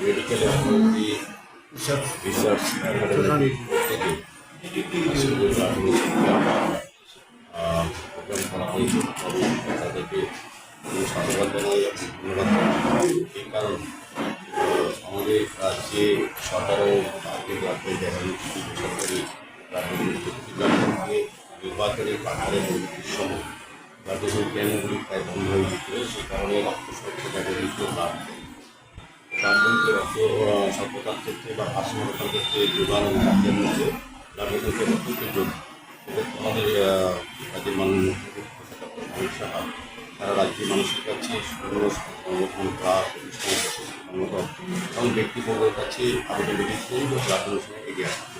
Medical research academy থেকে program করা হয়েছে তাদেরকে সাধুবাদ জানাই ধন্যবাদ এই কারণ আমাদের রাজ্যে সতেরো আগে রাজ্যে দেখা যাচ্ছে বেসরকারি রাজনৈতিক নির্বাচনের পাহাড়ের সময় রাজনৈতিক কেন্দ্রগুলি প্রায় বন্ধ হয়ে যেত সে কারণে রক্ত স্বচ্ছতা জড়িত লাভ রাজনৈতিক রক্ত স্বল্পতার ক্ষেত্রে বা ভারসাম্যতার ক্ষেত্রে যোগান এবং মধ্যে রাজনৈতিক অত্যন্ত যোগ আমাদের রাজ্যের অমিত শাহ রাজ্যের মানুষের কাছে সংগঠন প্রতিষ্ঠান সংগঠন ব্যক্তিবর্গের কাছে রেখেছে রাজনৈতিক সঙ্গে এগিয়ে আসছে।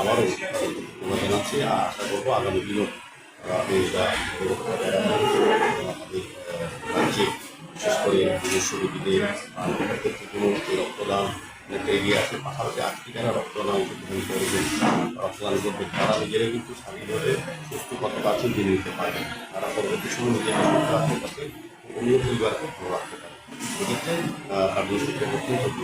আবারও জানাচ্ছি, আর আশা করব আগামী দিনও বিশেষ করে নিজস্ব রক্তদান এগিয়ে আসে পাশাপাশি আজকে যারা রক্তদান করবেন রক্তদান করবে তারা নিজেরাই কিন্তু শারীরিকভাবে সুস্থ জেনে নিতে পারবেন। তারা পরবর্তী সময় নিজেকে সুস্থ রাখতে পারবে অন্য পরিবারকে ভালো রাখতে পারে এক্ষেত্রে অত্যন্ত